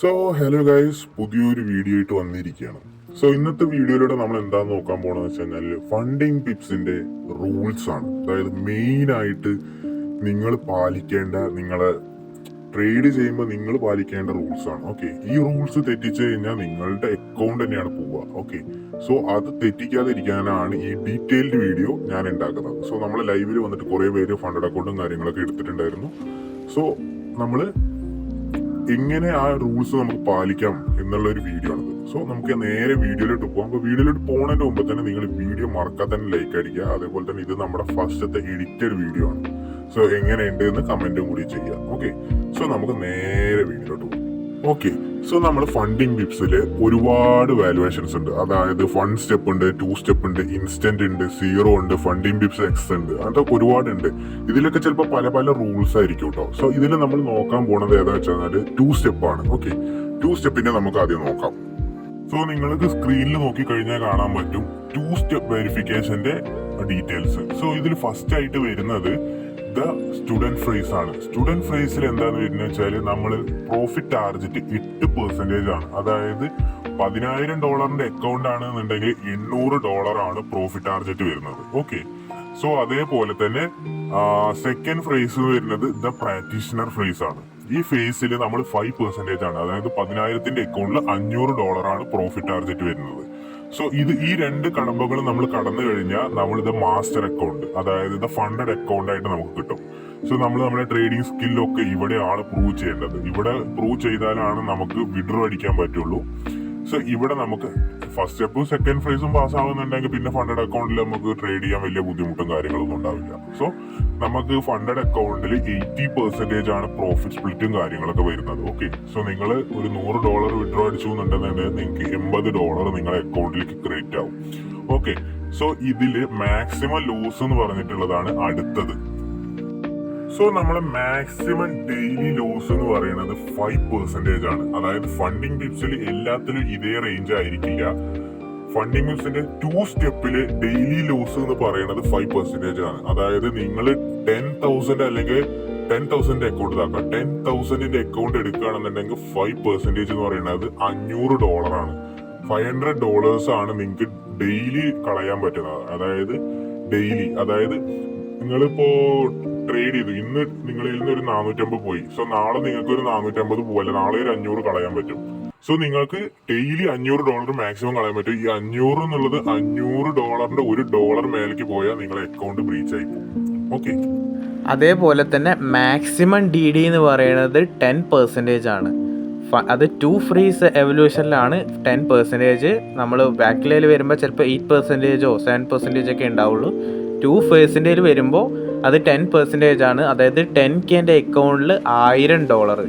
So hello guys പുതിയൊരു video ആയിട്ട് വന്നിരിക്കുകയാണ്. സോ ഇന്നത്തെ വീഡിയോയിലൂടെ നമ്മൾ എന്താന്ന് നോക്കാൻ പോണെന്ന് വെച്ച് കഴിഞ്ഞാൽ ഫണ്ടിങ് ടിപ്സിന്റെ റൂൾസ് ആണ്. അതായത് മെയിൻ ആയിട്ട് നിങ്ങൾ പാലിക്കേണ്ട നിങ്ങളെ ട്രേഡ് ചെയ്യുമ്പോൾ നിങ്ങൾ പാലിക്കേണ്ട റൂൾസ് ആണ്. ഓക്കെ ഈ റൂൾസ് തെറ്റിച്ചു കഴിഞ്ഞാൽ നിങ്ങളുടെ അക്കൗണ്ട് തന്നെയാണ് പോവുക. ഓക്കെ സോ അത് തെറ്റിക്കാതിരിക്കാനാണ് ഈ ഡീറ്റെയിൽഡ് വീഡിയോ ഞാൻ ഉണ്ടാക്കുന്നത്. സോ നമ്മൾ ലൈവിൽ വന്നിട്ട് കുറേ പേര് ഫണ്ടഡ് അക്കൗണ്ടും കാര്യങ്ങളൊക്കെ എടുത്തിട്ടുണ്ടായിരുന്നു. സോ നമ്മൾ എങ്ങനെ ആ റൂൾസ് നമുക്ക് പാലിക്കാം എന്നുള്ള ഒരു വീഡിയോ ആണ് സോ നമുക്ക് നേരെ വീഡിയോയിലോട്ട് പോകാം അപ്പൊ വീഡിയോയിലോട്ട് പോകുന്നതിന് മുമ്പ് തന്നെ നിങ്ങൾ വീഡിയോ മറക്കാതെ തന്നെ ലൈക്ക് അടിക്കുക. അതേപോലെ തന്നെ ഇത് നമ്മുടെ ഫസ്റ്റത്തെ എഡിറ്റഡ് വീഡിയോ ആണ്. സോ എങ്ങനെയുണ്ട് എന്ന് കമന്റും കൂടി ചെയ്യുക. ഓക്കെ സോ നമുക്ക് നേരെ വീഡിയോയിലോട്ട് പോകാം ഓക്കെ സോ നമ്മൾ ഫണ്ടിങ് ടിപ്സിൽ ഒരുപാട് വാലുവേഷൻസ് ഉണ്ട്. അതായത് ഫണ്ട് സ്റ്റെപ്പ് ഉണ്ട് ടു സ്റ്റെപ്പ് ഉണ്ട് ഇൻസ്റ്റന്റ് ഉണ്ട് സീറോ ഉണ്ട് ഫണ്ടിങ് ടിപ്സ് എക്സ് ഉണ്ട്. അതൊക്കെ ഒരുപാടുണ്ട്. ഇതിലൊക്കെ ചിലപ്പോൾ പല പല റൂൾസ് ആയിരിക്കും കേട്ടോ സോ ഇതിൽ നമ്മൾ നോക്കാൻ പോണത് ഏതാ വെച്ചാൽ ടു സ്റ്റെപ്പ് ആണ്. ഓക്കെ ടു സ്റ്റെപ്പിനെ നമുക്ക് ആദ്യം നോക്കാം. സോ നിങ്ങൾക്ക് സ്ക്രീനിൽ നോക്കി കഴിഞ്ഞാൽ കാണാൻ പറ്റും ടു സ്റ്റെപ്പ് വെരിഫിക്കേഷന്റെ ഡീറ്റെയിൽസ് സോ ഇതിൽ ഫസ്റ്റ് ആയിട്ട് വരുന്നത് ദ സ്റ്റുഡന്റ് ഫ്രൈസ് ആണ്. സ്റ്റുഡന്റ് ഫ്രൈസിൽ എന്താണ് വരുന്നത് വെച്ചാൽ നമ്മൾ പ്രോഫിറ്റ് ടാർജറ്റ് എട്ട് പെർസെന്റേജ് ആണ്. അതായത് പതിനായിരം ഡോളറിന്റെ അക്കൗണ്ട് ആണെന്നുണ്ടെങ്കിൽ എണ്ണൂറ് ഡോളർ ആണ് പ്രോഫിറ്റ് ടാർജറ്റ് വരുന്നത്. ഓക്കെ സോ അതേപോലെ തന്നെ സെക്കൻഡ് ഫ്രേസ് വരുന്നത് ദ പ്രാക്ടീഷണർ ഫ്രേസ് ആണ്. ഈ ഫേസിൽ നമ്മൾ ഫൈവ് പെർസെന്റേജ് ആണ്. അതായത് പതിനായിരത്തിന്റെ അക്കൗണ്ടിൽ അഞ്ഞൂറ് ഡോളറാണ് പ്രോഫിറ്റ് ടാർജറ്റ് വരുന്നത്. സോ ഇത് ഈ രണ്ട് കടമ്പകൾ നമ്മൾ കടന്നു കഴിഞ്ഞാൽ നമ്മൾ ഇത് മാസ്റ്റർ അക്കൗണ്ട് അതായത് ഇത് ഫണ്ടഡ് അക്കൗണ്ട് ആയിട്ട് നമുക്ക് കിട്ടും. സോ നമ്മൾ നമ്മുടെ ട്രേഡിംഗ് സ്കില്ലൊക്കെ ഇവിടെയാണ് പ്രൂവ് ചെയ്യേണ്ടത്. ഇവിടെ പ്രൂവ് ചെയ്താലാണ് നമുക്ക് വിഡ്രോ അടിക്കാൻ പറ്റുള്ളൂ. സോ ഇവിടെ നമുക്ക് ഫസ്റ്റ് സ്റ്റെപ്പും സെക്കൻഡ് ഫേസും പാസ് ആവുന്നുണ്ടെങ്കിൽ പിന്നെ ഫണ്ടഡ് അക്കൗണ്ടിൽ നമുക്ക് ട്രേഡ് ചെയ്യാൻ വലിയ ബുദ്ധിമുട്ടും കാര്യങ്ങളൊന്നും ഉണ്ടാവില്ല. സോ നമുക്ക് ഫണ്ടഡ് അക്കൗണ്ടിൽ എയ്റ്റി പെർസെന്റേജ് ആണ് പ്രോഫിറ്റ് സ്പ്ലിറ്റും കാര്യങ്ങളൊക്കെ വരുന്നത്. ഓക്കെ സോ നിങ്ങൾ ഒരു നൂറ് ഡോളർ വിഡ്രോ അടിച്ചു എന്നുണ്ടെന്നുണ്ടെങ്കിൽ നിങ്ങൾക്ക് എൺപത് ഡോളർ നിങ്ങളുടെ അക്കൗണ്ടിലേക്ക് ക്രെഡിറ്റ് ആവും. ഓക്കെ സോ ഇതിൽ മാക്സിമം ലൂസ് എന്ന് പറഞ്ഞിട്ടുള്ളതാണ് അടുത്തത്. സോ നമ്മളെ മാക്സിമം ഡെയിലി ലോസ് എന്ന് പറയുന്നത് ഫൈവ് പെർസെന്റേജ് ആണ്. അതായത് ഫണ്ടിങ് ടിപ്സിൽ എല്ലാത്തിലും ഇതേ റേഞ്ച് ആയിരിക്കില്ല. ഫണ്ടിങ് ടിപ്സിന്റെ ടു സ്റ്റെപ്പിൽ ഡെയിലി ലോസ് എന്ന് പറയുന്നത് ഫൈവ് പെർസെന്റേജ് ആണ്. അതായത് നിങ്ങൾ ടെൻ തൗസൻഡ് അല്ലെങ്കിൽ ടെൻ തൗസൻഡ് അക്കൗണ്ട് ഇതാക്കുക. ടെൻ തൗസൻഡിന്റെ അക്കൗണ്ട് എടുക്കുകയാണെന്നുണ്ടെങ്കിൽ ഫൈവ് പെർസെന്റേജ് എന്ന് പറയുന്നത് അഞ്ഞൂറ് ഡോളർ ആണ്. ഫൈവ് ഹൺഡ്രഡ് ഡോളേഴ്സ് ആണ് നിങ്ങൾക്ക് ഡെയിലി കളയാൻ പറ്റുന്നത്. അതായത് ഡെയിലി അതായത് നിങ്ങളിപ്പോ ട്രേഡ് ചെയ്തു. ഇന്ന് നിങ്ങളിൽ നിന്ന് ഒരു നാനൂറ്റമ്പത് പോയി. സോ നാളെ നിങ്ങൾക്ക് ഒരു നാനൂറ്റമ്പത് പോവല്ല? നാളെ ഒരു അഞ്ഞൂറ് കളയാൻ പറ്റും. സോ നിങ്ങൾക്ക് ഡെയിലി അഞ്ഞൂറ് ഡോളർ മാക്സിമം കളയാൻ പറ്റും. ഈ അഞ്ഞൂറ് എന്നുള്ളത് അഞ്ഞൂറ് ഡോളറിന്റെ ഒരു ഡോളർ മേലേക്ക് പോയാൽ നിങ്ങളുടെ അക്കൗണ്ട് ബ്രീച്ച് ആയി പോകും. ഓക്കെ അതേപോലെ തന്നെ മാക്സിമം ഡി ഡി എന്ന് പറയുന്നത് ടെൻ പെർസെന്റേജ് ആണ്. അത് ടു ഫ്രീസ് എവല്യൂഷനിലാണ് ടെൻ പെർസെന്റേജ് നമ്മൾ ബാക്കിലേൽ വരുമ്പോൾ ചിലപ്പോൾ എയ്റ്റ് പെർസെന്റേജോ സെവൻ പെർസെന്റേജ് ഒക്കെ ഉണ്ടാവുള്ളൂ. ടു ഫേഴ്സിന്റെ വരുമ്പോൾ അത് ടെൻ പെർസെന്റേജ് ആണ്. അതായത് ടെൻ കെന്റെ അക്കൗണ്ടിൽ ആയിരം ഡോളർ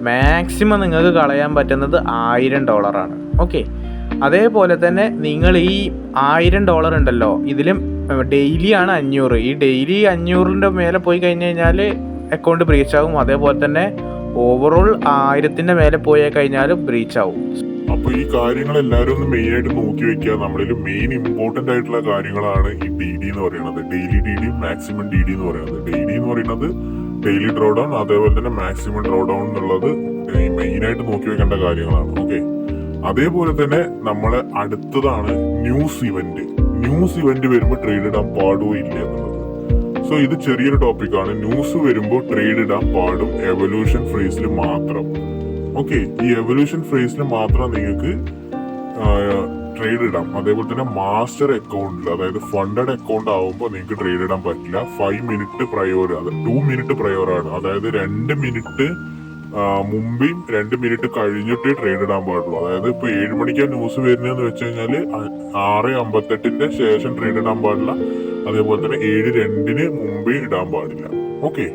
മാക്സിമം നിങ്ങൾക്ക് കളയാൻ പറ്റുന്നത് ആയിരം ഡോളറാണ് ഓക്കെ അതേപോലെ തന്നെ നിങ്ങൾ ഈ ആയിരം ഡോളർ ഉണ്ടല്ലോ ഇതിലും ഡെയിലി ആണ് അഞ്ഞൂറ്. ഈ ഡെയിലി അഞ്ഞൂറിന്റെ മേലെ പോയി കഴിഞ്ഞ് കഴിഞ്ഞാൽ അക്കൗണ്ട് ബ്രീച്ച് ആകും. അതേപോലെ തന്നെ ഓവറോൾ ആയിരത്തിന്റെ മേലെ പോയി കഴിഞ്ഞാലും ബ്രീച്ച് ആവും. അപ്പൊ ഈ കാര്യങ്ങൾ എല്ലാവരും ഒന്ന് മെയിൻ ആയിട്ട് നോക്കി വെക്കുക. നമ്മളിൽ മെയിൻ ഇമ്പോർട്ടന്റ് ആയിട്ടുള്ള കാര്യങ്ങളാണ് ഈ ഡി ഡി എന്ന് പറയുന്നത്. Daily D D maximum D D എന്ന് പറയുന്നത്. ഡെയിലി എന്ന് പറയുന്നത് ഡെയിലി ഡ്രോ ഡൗൺ അതേപോലെ തന്നെ മാക്സിമം ഡ്രോ ഡൗൺ എന്നുള്ളത് മെയിൻ ആയിട്ട് നോക്കി വെക്കേണ്ട കാര്യങ്ങളാണ്. ഓക്കെ അതേപോലെ തന്നെ നമ്മളെ അടുത്തതാണ് ന്യൂസ് ഇവന്റ് ന്യൂസ് ഇവന്റ് വരുമ്പോൾ ട്രേഡ് ഇടാൻ പാടുമോ ഇല്ല എന്നുള്ളത്. സോ ഇത് ചെറിയൊരു ടോപ്പിക്കാണ് ന്യൂസ് വരുമ്പോൾ ട്രേഡ് ഇടാൻ പാടും. എവല്യൂഷൻ ഫ്രീസിൽ മാത്രം. ഓക്കെ ഈ എവല്യൂഷൻ ഫ്രേസിൽ മാത്രം നിങ്ങൾക്ക് ട്രേഡ് ഇടാം. അതേപോലെ തന്നെ മാസ്റ്റർ അക്കൗണ്ടിൽ അതായത് ഫണ്ടഡ് അക്കൗണ്ട് ആവുമ്പോൾ നിങ്ങൾക്ക് ട്രേഡ് ഇടാൻ പറ്റില്ല. ഫൈവ് മിനിറ്റ് പ്രയോർ അത് ടു മിനിറ്റ് പ്രയോർ ആണ്. അതായത് രണ്ട് മിനിറ്റ് മുമ്പേയും രണ്ട് മിനിറ്റ് കഴിഞ്ഞിട്ട് ട്രേഡ് ഇടാൻ പാടുള്ളൂ. അതായത് ഇപ്പൊ ഏഴ് മണിക്കാണ് ന്യൂസ് വരുന്നതെന്ന് വെച്ച് കഴിഞ്ഞാൽ ആറ് അമ്പത്തെട്ടിന്റെ ശേഷം ട്രേഡ് ഇടാൻ പാടില്ല. അതേപോലെ തന്നെ ഏഴ് രണ്ടിന് മുമ്പേ ഇടാൻ പാടില്ല. ഓക്കെ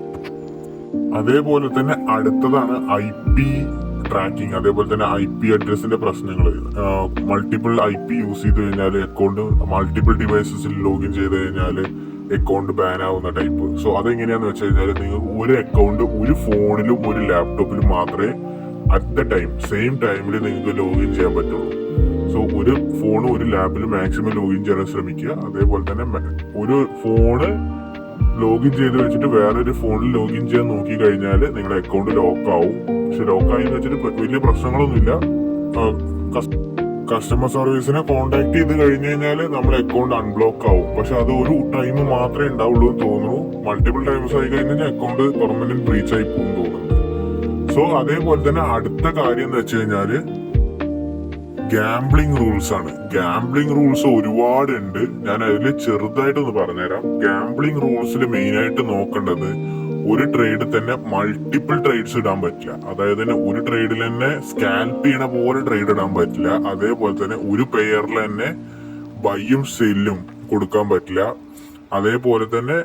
അതേപോലെ തന്നെ അടുത്തതാണ് ഐ പി ട്രാക്കിംഗ് അതേപോലെ തന്നെ ഐ പി അഡ്രസ്സിന്റെ പ്രശ്നങ്ങൾ. മൾട്ടിപ്പിൾ ഐ പി യൂസ് ചെയ്ത് കഴിഞ്ഞാൽ അക്കൗണ്ട് മൾട്ടിപ്പിൾ ഡിവൈസസിൽ ലോഗിൻ ചെയ്ത് കഴിഞ്ഞാൽ അക്കൗണ്ട് ബാൻ ആവുന്ന ടൈപ്പ് സോ അതെങ്ങനെയാന്ന് വെച്ച് കഴിഞ്ഞാൽ നിങ്ങൾ ഒരു അക്കൗണ്ട് ഒരു ഫോണിലും ഒരു ലാപ്ടോപ്പിലും മാത്രമേ അറ്റ് ദ ടൈം സെയിം ടൈമിൽ നിങ്ങൾക്ക് ലോഗിൻ ചെയ്യാൻ പറ്റുള്ളൂ. സോ ഒരു ഫോണും ഒരു ലാപ്പിൽ മാക്സിമം ലോഗിൻ ചെയ്യാൻ ശ്രമിക്കുക. അതേപോലെ തന്നെ ഒരു ഫോണ് ലോഗിൻ ചെയ്ത് വെച്ചിട്ട് വേറൊരു ഫോണിൽ ലോഗിൻ ചെയ്യാൻ നോക്കി കഴിഞ്ഞാൽ നിങ്ങളുടെ അക്കൗണ്ട് ലോക്ക് ആവും. പക്ഷെ ലോക്ക് ആയി എന്ന് വെച്ചിട്ട് വലിയ പ്രശ്നങ്ങളൊന്നുമില്ല. കസ്റ്റമർ സർവീസിനെ കോണ്ടാക്ട് ചെയ്ത് കഴിഞ്ഞു കഴിഞ്ഞാൽ നമ്മുടെ അക്കൗണ്ട് അൺബ്ലോക്ക് ആവും. പക്ഷെ അത് ഒരു ടൈം മാത്രമേ ഉണ്ടാവുള്ളൂ എന്ന് തോന്നുന്നു. മൾട്ടിപ്പിൾ ടൈംസ് ആയി കഴിഞ്ഞാൽ അക്കൗണ്ട് പെർമനന്റ് ബ്രീച്ച് ആയി പോകും തോന്നുന്നുണ്ട് സോ അതേപോലെ തന്നെ അടുത്ത കാര്യം എന്ന് വെച്ച് കഴിഞ്ഞാൽ ഗാംബ്ലിംഗ് റൂൾസ് ആണ്. ഗാംബ്ലിംഗ് റൂൾസ് ഒരുപാട് ഉണ്ട് ഞാൻ അതിൽ ചെറുതായിട്ടൊന്ന് പറഞ്ഞുതരാം. ഗാംബ്ലിംഗ് റൂൾസിൽ മെയിൻ ആയിട്ട് നോക്കേണ്ടത് ഒരു ട്രേഡ് തന്നെ മൾട്ടിപ്പിൾ ട്രേഡ്സ് ഇടാൻ പറ്റില്ല. അതായത് തന്നെ ഒരു ട്രേഡിൽ തന്നെ സ്കാൽപ്പ് ചെയ്യണ പോലെ ട്രേഡ് ഇടാൻ പറ്റില്ല. അതേപോലെ തന്നെ ഒരു പെയറിൽ തന്നെ ബൈയും സെല്ലും കൊടുക്കാൻ പറ്റില്ല. അതേപോലെ തന്നെ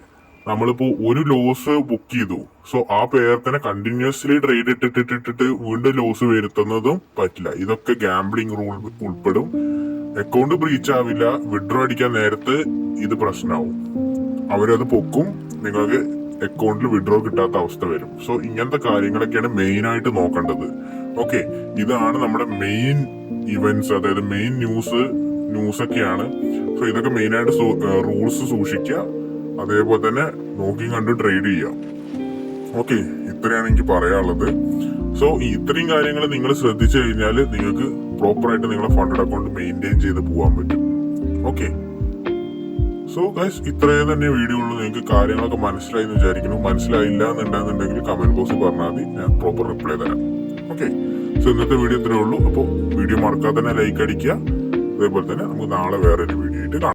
നമ്മളിപ്പോ ഒരു ലോസ് ബുക്ക് ചെയ്തു. സോ ആ പെയർ തന്നെ കണ്ടിന്യൂസ്ലി ട്രേഡ് ഇട്ടിട്ടിട്ടിട്ട് വീണ്ടും ലോസ് വരുത്തുന്നതും പറ്റില്ല. ഇതൊക്കെ ഗാംബ്ലിംഗ് റൂൾ ഉൾപ്പെടും. അക്കൗണ്ട് ബ്രീച്ച് ആവില്ല. വിഡ്രോ അടിക്കാൻ നേരത്ത് ഇത് പ്രശ്നമാവും അവരത് പൊക്കും. നിങ്ങൾക്ക് അക്കൗണ്ടിൽ വിഡ്രോ കിട്ടാത്ത അവസ്ഥ വരും. സോ ഇങ്ങനത്തെ കാര്യങ്ങളൊക്കെയാണ് മെയിൻ ആയിട്ട് നോക്കേണ്ടത്. ഓക്കെ ഇതാണ് നമ്മുടെ മെയിൻ ഇവന്റ്സ് അതായത് മെയിൻ ന്യൂസ് ന്യൂസ് ഒക്കെയാണ്. സോ ഇതൊക്കെ മെയിനായിട്ട് റൂൾസ് സൂക്ഷിക്കുക അതേപോലെ തന്നെ നോക്കിയും കണ്ട് ട്രേഡ് ചെയ്യാം. ഓക്കെ ഇത്രയാണ് എനിക്ക് പറയാനുള്ളത്. സോ ഇത്രയും കാര്യങ്ങൾ നിങ്ങൾ ശ്രദ്ധിച്ചു കഴിഞ്ഞാൽ നിങ്ങൾക്ക് പ്രോപ്പറായിട്ട് നിങ്ങളുടെ ഫണ്ടഡ് അക്കൗണ്ട് മെയിന്റെയിൻ ചെയ്ത് പോകാൻ പറ്റും. ഓക്കെ സോ ഗൈസ് ഇത്രയും തന്നെ വീഡിയോ ഉള്ളൂ. നിങ്ങൾക്ക് കാര്യങ്ങളൊക്കെ മനസ്സിലായി എന്ന് വിചാരിക്കുന്നു. മനസ്സിലായില്ല എന്നുണ്ടെന്നുണ്ടെങ്കിൽ കമന്റ് ബോക്സിൽ പറഞ്ഞാൽ മതി. ഞാൻ പ്രോപ്പർ റിപ്ലൈ തരാം. ഓക്കെ സോ ഇന്നത്തെ വീഡിയോ ഇത്രയേ ഉള്ളൂ. അപ്പോൾ വീഡിയോ മറക്കാതെ തന്നെ ലൈക്ക് അടിക്കുക. അതേപോലെ തന്നെ നമുക്ക് നാളെ വേറൊരു വീഡിയോ ആയിട്ട് കാണാം.